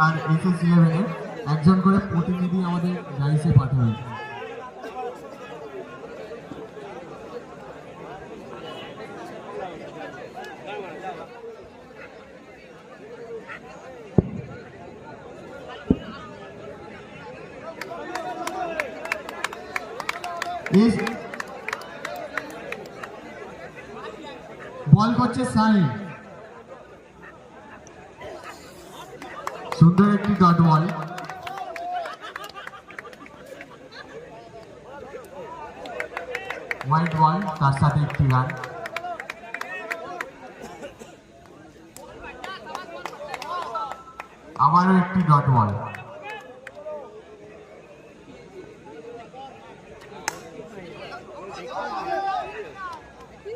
আর SS ইলেভেনের একজন করে প্রতিনিধি আমাদের রাইসে পাঠাবে ইস বল করছে সাইন সুন্দর একটি ডট বল হোয়াইট বল সাথে একটি রান। আবারও একটি ডট বল।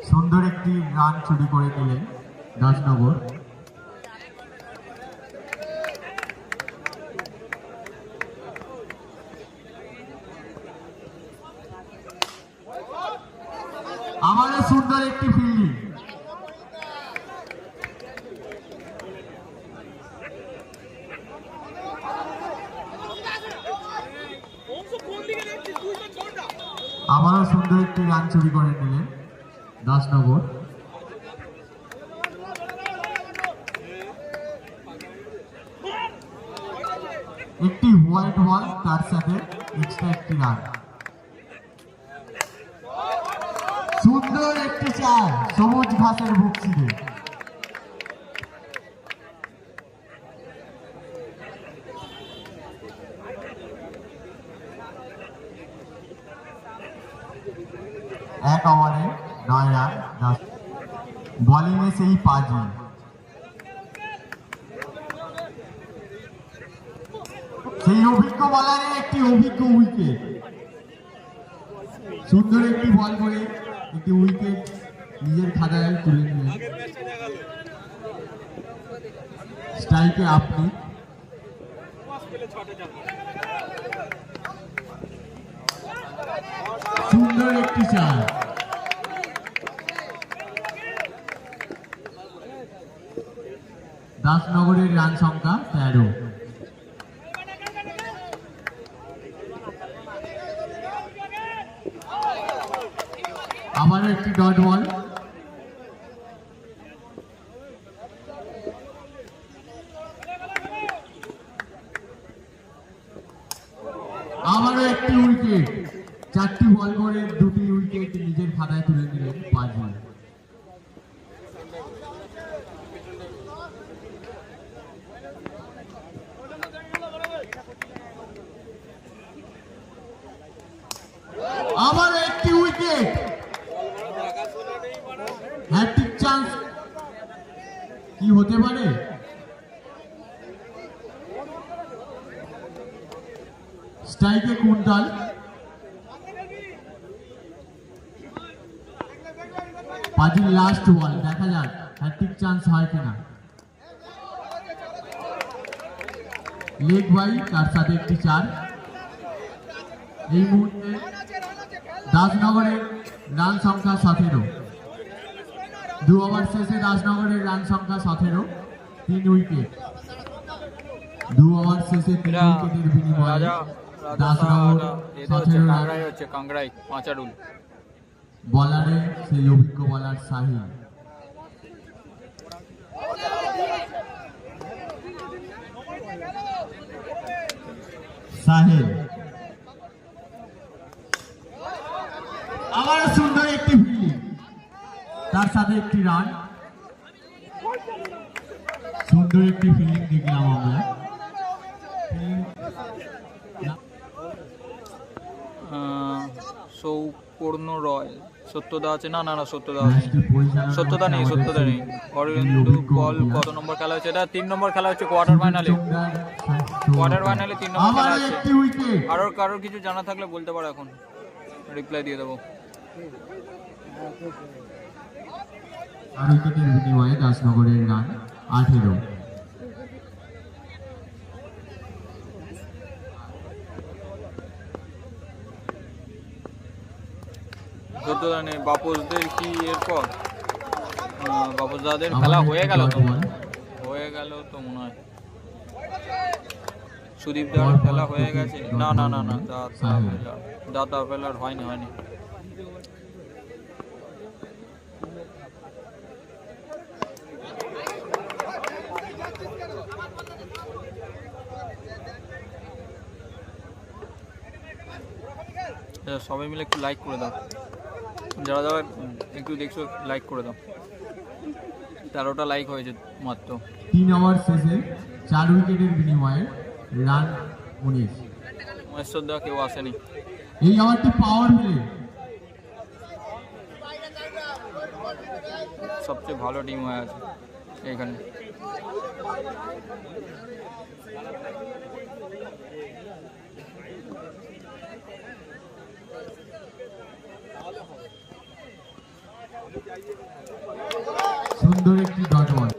সুন্দর একটি রান চুরি করে নিলেন দশ আমারও সুন্দর একটি ফিল্ডিং আবারও সুন্দর একটি রান চুরি করে নিলেন দাসনগর। একটি হোয়াইট বল তার সাথে এক্সট্রা একটি রান সুন্দর একটি চার সবুজ ঘাসের বুক ছিঁড়ে এক ওভারে নয় রান দশ বলিংয়ে সেই পাঁচই সেই অভিজ্ঞ বলারের একটি অভিজ্ঞ উইকেট সুন্দর একটি বল করে একটি উইকেট নিজের খাতায় তুলে নিলেন স্ট্রাইকে আপনি। সুন্দর একটি চার দাসনগরের রান সংখ্যা তেরো। আবার একটি ডট বল আবারও একটি উইকেট চারটি বল করে দুটি উইকেট নিজের খাতায় তুলে নিলেন পাঁচ বল আবারও একটি উইকেট হ্যাট্রিক চান্স কি হতে পারে স্ট্রাইকে কুইন্টাল পাজির লাস্ট বল দেখা যাক হ্যাট্রিক চান্স হয় কিনা। লেগ বাই তার সাথে একটি চার। এই মুহূর্তে দাসনগরের রান সংখ্যা সতেরো। দু ওভার শেষে দাসনগরের রান সংখ্যা সতেরো তিন উইকেট দু ওভার শেষে তিন উইকেটের বিনিময়ে দাসনগর এটা হচ্ছে কাংড়াই হচ্ছে কাংড়াই পাঁচাডুল বলারে সেই অভিজ্ঞ বলার সাহিল সাহেল আবার সুন্দর একটি ফিল্ডিং তার সাথে একটি রান। সুন্দর একটি ফিল্ডিং দেখলাম আমরা। সৌপর্ণ রয়। সত্যদা আছে? না না না সত্যদা আছে। সত্যদা নেই সত্যদা নেই। অরিন্দু বল কত নম্বর খেলা হচ্ছে এটা তিন নম্বর খেলা হচ্ছে কোয়ার্টার ফাইনালে কোয়ার্টার ফাইনালে তিন নম্বর খেলা আছে উইকেট কারোর কিছু জানা থাকলে বলতে পারো এখন। রিপ্লাই দিয়ে দেবো। আর উইকেটের বিনিময়ে দাসনগরের রান আঠেরো সত্যদা বাপসদের কি এরপর বাপসদাদের খেলা হয়ে গেল তো হয়ে গেল তো মনে হয়। সুদীপ দার খেলা হয়ে গেছে? না না না না দাদা। পেলার দাদা পেলার হয়নি হয়নি। সবাই মিলে একটু লাইক করে দাও। যারা যারা একটু দেখছ লাইক করে দাও। তেরোটা লাইক হয়েছে মাত্র। তিন ওভার শেষে চার উইকেটের বিনিময়ে রান উনিশ। মহেশ্বর দা কেউ আসেনি। এই ওভারটি পাওয়ার প্লে সবচেয়ে ভালো টিম হয়ে আছে এখানে সুন্দর একটি ডট বল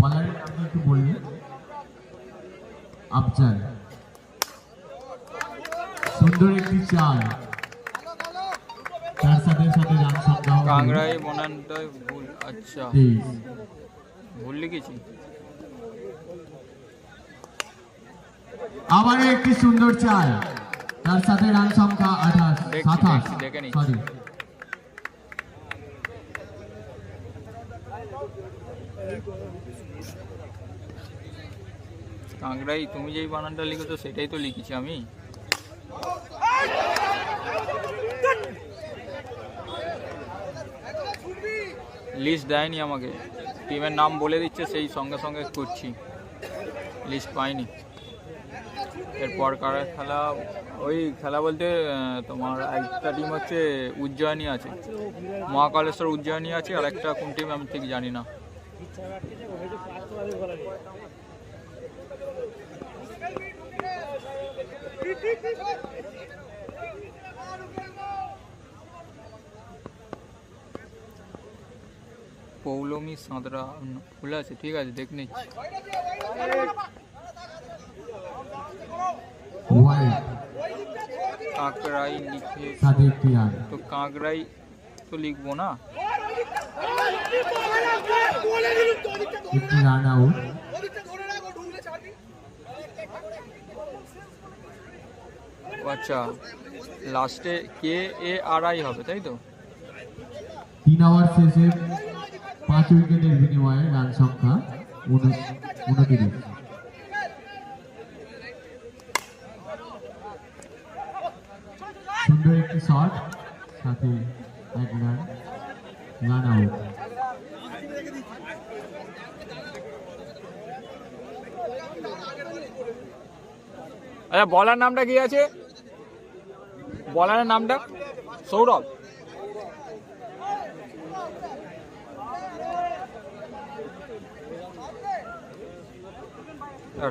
বলারের নামটা একটু বলবেন আফজাল সুন্দর একটি চাল। তার সাথে সাথে রান সংখ্যা কাংড়াই বনানটাই ভুল আচ্ছা। ভুল লিখেছি। আবারও একটি সুন্দর চাল। তার সাথে রান সংখ্যা আঠাশ সাতাশ। দেখছি, দেখে নিচ্ছি। সরি কাংড়াই তুমি যেই বানানটা লিখেছো সেটাই তো লিখেছি আমি। লিস্ট দেয়নি আমাকে। টিমের নাম বলে দিচ্ছে, সেই সঙ্গে সঙ্গে করছি। লিস্ট পাইনি। এরপর কার খেলা? ওই খেলা বলতে তোমার একটা টিম হচ্ছে উজ্জয়িনী আছে। মহাকালেশ্বর উজ্জয়নী আছে আর একটা কোন টিম আমি ঠিক জানি না। পৌলমী সাঁতরা খুলে আছে ঠিক আছে দেখ নিচ্ছি কাঁকড়াই লিখে তো কাঁকড়াই তো লিখব না আচ্ছা লাস্টে কে এ আর আই হবে তাই তো? তিন ওভার শেষে পাঁচ উইকেটের বিনিময়ে রান সংখ্যা উন- উনত্রিশ। সুন্দর একটি শট সাথে এক রান রান আউট আচ্ছা বলার নামটা কি আছে? বলারের নামটা? সৌরভ।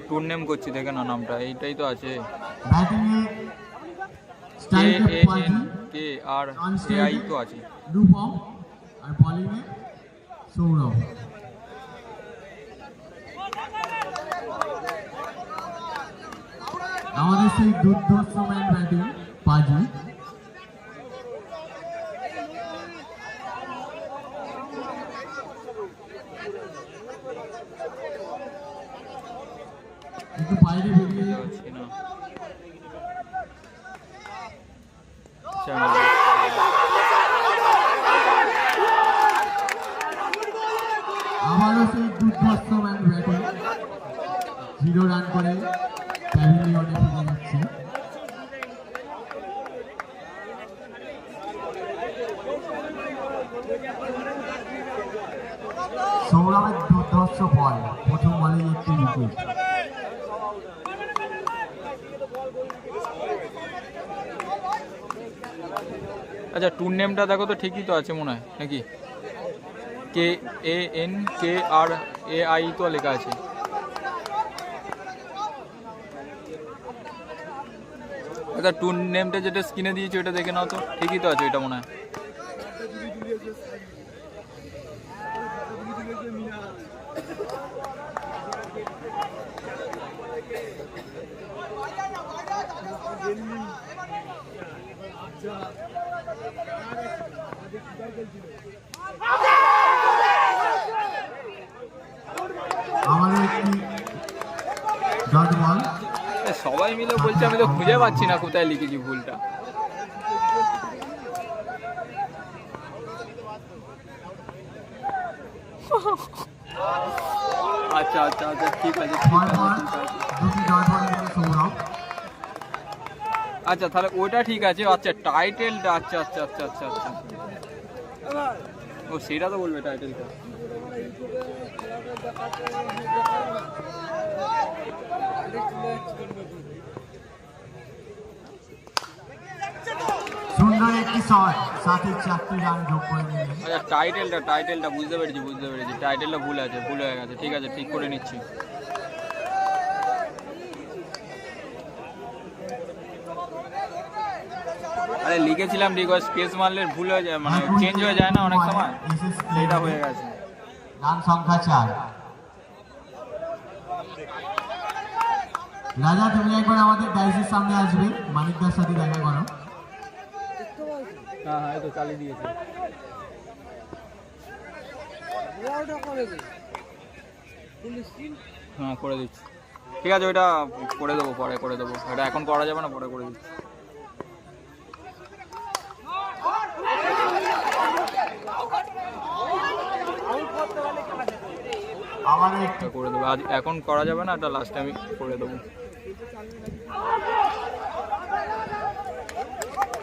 টুর নেম করছি দেখে না নামটা এইটাই তো আছে। কে A N K R A I তো আছে। রূপম আর বলিংয়ে সৌরভ। আমাদের সেই দুর্ধর্ষ ম্যান ব্যাটিং পাজি একটু বাইরে বেরিয়ে। আবারও সেই দুর্ধর্ষ ম্যান ব্যাটিং জিরো রান করে প্যাভিলিয়নে ফিরে যাচ্ছে সৌরভের দুর্ধর্ষ বল প্রথম বলেই একটি উইকেট আচ্ছা টুর নেমটা দেখো তো, ঠিকই তো আছে মনে হয়, নাকি? কে A N K R A I তো লেখা আছে। আচ্ছা টুর নেমটা যেটা স্ক্রিনে দিয়েছে, ওটা দেখে নাও তো, ঠিকই তো আছে এটা মনে হয়। আমাদের একটি ডট বল সবাই মিলে বলছে আমি তো খুঁজে পাচ্ছি না কোথায় লিখেছি ভুলটা। আচ্ছা আচ্ছা আচ্ছা ঠিক আছে আচ্ছা তাহলে ওটা ঠিক আছে আচ্ছা টাইটেলটা আচ্ছা আচ্ছা আচ্ছা আচ্ছা আচ্ছা। ও সেটা তো বলবে টাইটেলটা সুন্দর একটি শট সাথে চারটি রান যোগ করে নিলেন। আচ্ছা টাইটেলটা টাইটেলটা বুঝতে পেরেছি বুঝতে পেরেছি। টাইটেলটা ভুল আছে ভুল হয়ে গেছে। ঠিক আছে ঠিক করে নিচ্ছি। আরে লিখেছিলাম ঠিক স্পেস মারলে ভুল হয়ে যায় মানে চেঞ্জ হয়ে যায় না অনেক সময়? সেটা হয়ে গেছে। রান সংখ্যা চার। রাজা তুমি একবার আমাদের ডাইসের সামনে আসবে। মানিকদার সাথে দেখা করো। হ্যাঁ হ্যাঁ এই তো চালিয়ে দিয়েছি। হ্যাঁ করে দিচ্ছি। ঠিক আছে ওইটা করে দেবো পরে করে দেবো। এটা এখন করা যাবে না পরে করে দিচ্ছি। আবার একটি করে দেবো। আজ এখন করা যাবে না এটা লাস্টে আমি করে দেবো।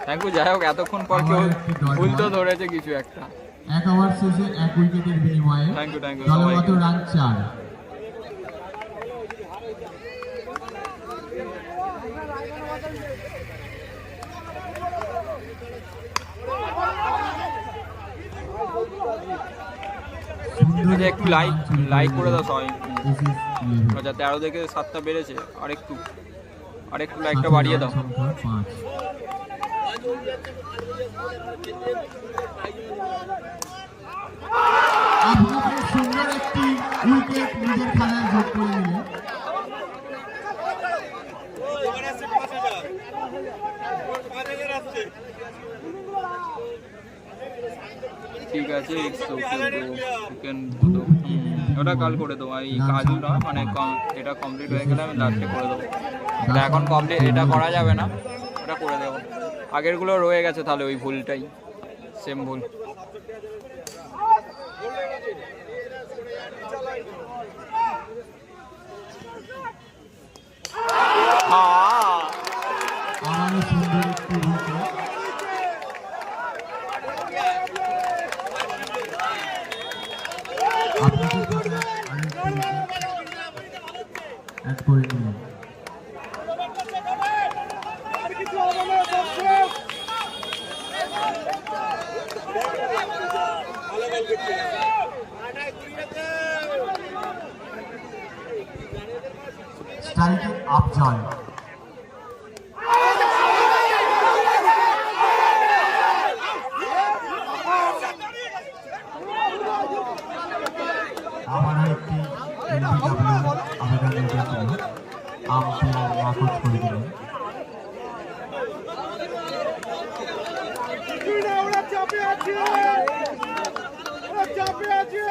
থ্যাংক ইউ যাই হোক এতক্ষণ পর কেউ ভুল তো ধরেছে কিছু একটা। এক ওভার শেষে এক উইকেটের বিনিময়ে thank you thank you run চার। আচ্ছা একটু লাইক লাইক করে দাও সবাই। আচ্ছা তেরো থেকে সাতটা বেড়েছে। আর একটু আর একটু লাইকটা বাড়িয়ে দাও ঠিক আছে ওটা কাল করে দেবো, এই কাজু নয় মানে এটা কমপ্লিট হয়ে গেলে আমি লাস্টে করে দেবো। এটা এখন কমপ্লিট এটা করা যাবে না, ওটা করে দেবো। আগেরগুলো রয়ে গেছে তাহলে ওই ভুলটাই সেম ভুল। হ্যাঁ আবারও সুন্দর একটি উইকেট আপনাদের খেলায় আরেকটি উইকেট অ্যাড করে চাপে আছে। চাপে আছে।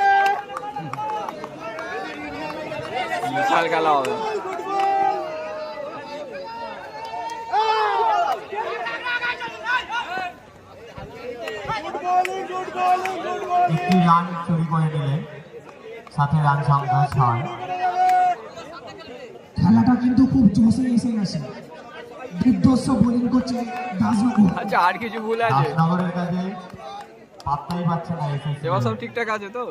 বিশাল খেলা হবে একটি রান চুরি করে নিলেন সাথে রান সংখ্যা ছয় খেলাটা কিন্তু খুব জোশে এসে গেছে। দুর্দর্শ বোলিং করছে দাসবাবু। আচ্ছা আর কিছু ভুল আছে? দাসনগরের কাছে পাত্তাই পাচ্ছে না এবার সব ঠিকঠাক আছে তো?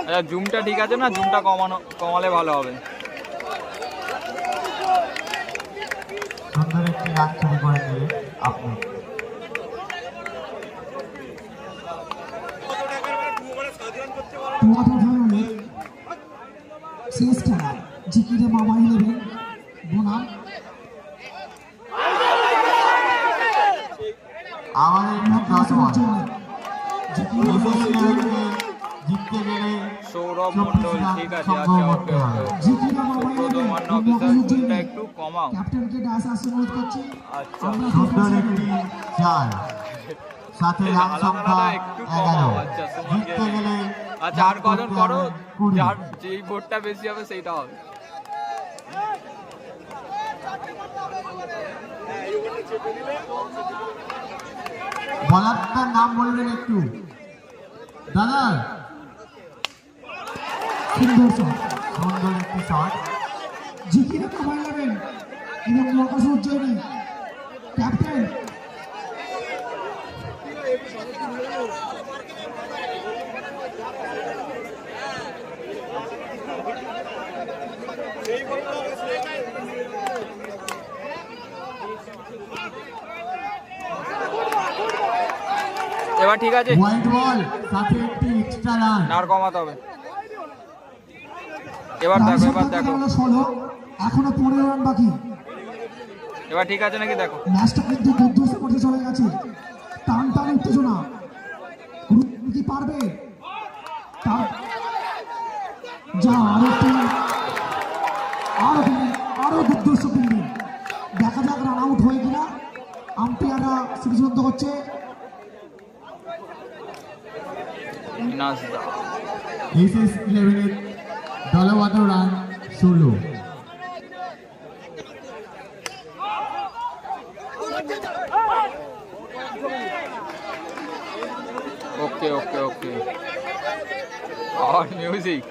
আচ্ছা জুমটা ঠিক আছে না? জুমটা কমানো কমালে ভালো হবে। সুন্দর একটি রান চুরি করে আপনি ফাইনালে শেষ খেলা জিকিরে মামা ইলেভেন বনাম আমাদের একটি দশ বল। জিকিরে এসএসসি লেভেলকে জিততে গেলে সৌরভ মন্ডল ঠিক আছে আচ্ছা ওকে হবে। ওকে জিকিরে মামা সুব্রত ইলেভেন মান্না অফিসার ভুলটা একটু কমাও। ক্যাপ্টেনকে ডাস আসতে করছি। আচ্ছা। সুন্দর একটি চার। সাথে রান সংখ্যা একটু কমাও। আচ্ছা, জিততে গেলে। আচ্ছা আর কজন করো? যার যেই ভোটটা বেশি হবে সেইটা হবে। বলারটার নাম বলবেন একটু। দাদা। সুন্দর শট সুন্দর একটি শট জিতিয়ে তো ভালো লাগেন এবং মহাকাশ উজ্জয়নী ক্যাপ্টেন এবার ঠিক আছে। হোয়াইট বল সাথে একটি এক্সট্রা রান আর কমাতে হবে। এবার দেখো এবার দেখো। এখনও পনেরো রান বাকি। এবার ঠিক আছে নাকি দেখো? ম্যাচটা কিন্তু দুর্ধর্ষ করতে চলে গেছে। টান টান উত্তেজনা। কি পারবে? তার- যা আরও আরও আরও ফিল্ডিং দেখা যাক রান আউট হয় কিনা। আম্পায়াররা সিদ্ধান্ত হচ্ছে নাচ This is ইলেভেনের দলগত run solo. Okay okay okay আর মিউজিক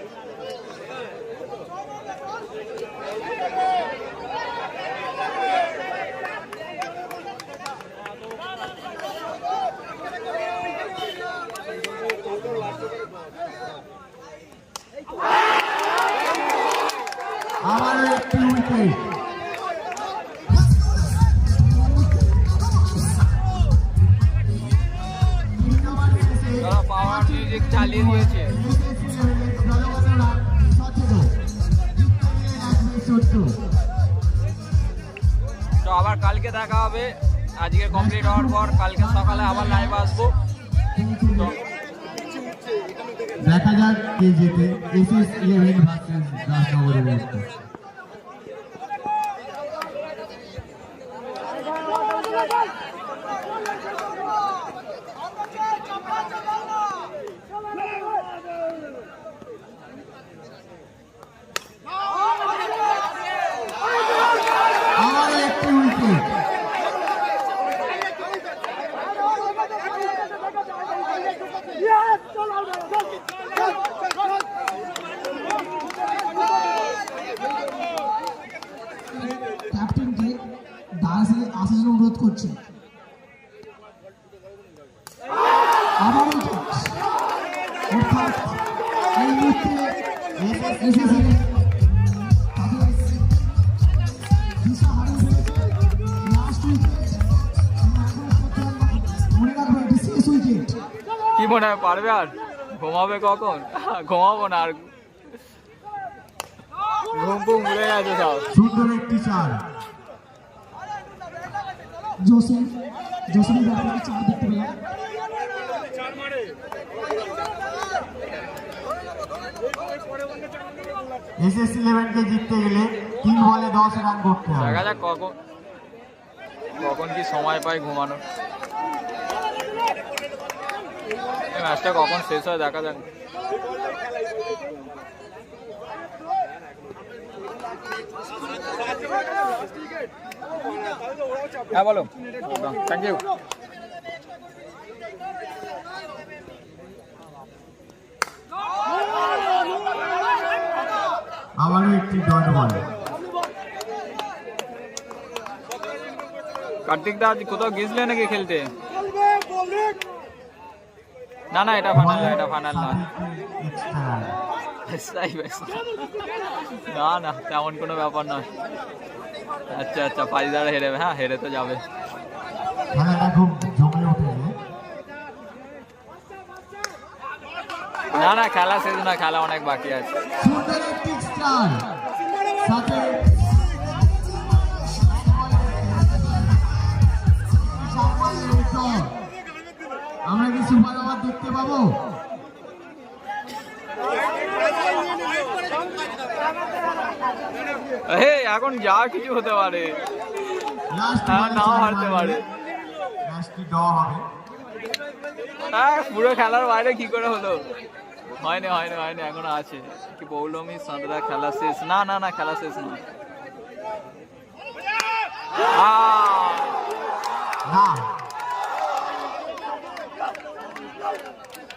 উইকেট পাওয়ার মিউজিক চালিয়ে দিয়েছে তো আবার কালকে দেখা হবে। আজকে কমপ্লিট হওয়ার পর কালকে সকালে আবার লাইভ আসব। দেখা যাক da Cauruta. মনে হয় পারবে আর? ঘুমাবে কখন? ঘুমাবো না আর। ঘুম ঘুম উড়ে গেছে সব। সুন্দর একটি চার। জোসেফ জোসেফের ব্যাপারে চার দেখতে পেলাম। এসএস ইলেভেনকে জিততে গেলে তিন বলে দশ রান করতে হবে। দেখা যাক কখন কখন কি সময় পাই ঘুমানোর এই ম্যাচটা কখন শেষ হয় দেখা যাক। হ্যাঁ বলো। থ্যাংক ইউ আবারও একটি ডট বল কার্তিক দা আজ কোথাও গেছিলে নাকি খেলতে? না না এটা ফাইনাল না এটা ফাইনাল না রান না না তেমন কোনো ব্যাপার নয়। আচ্ছা আচ্ছা পাঁচদারা হেরে হ্যাঁ হেরে তো যাবে। না না খেলা শেষ না খেলা অনেক বাকি আছে। আমরা কি সুপার ওভার দেখতে পাবো? এখন যা কিছু হতে পারে। হ্যাঁ, নাও হারতে পারে। হ্যাঁ পুরো খেলার বাইরে কি করে হলো? হয়নি হয়নি হয়নি এখনও আছে। কি পৌলমী সাঁতরা খেলা শেষ? না না না খেলা শেষ না এরই Last সাথে ball. সাথে এরই সাথে সাথে আমরা সেমিফাইনালে আরেকটি দলকে পেয়ে গেলাম আমাদের লাস্ট ম্যাচ যেখানে ঝুঁকিরা রমাইলের টস জিতে বল করার সিদ্ধান্ত নিয়েছে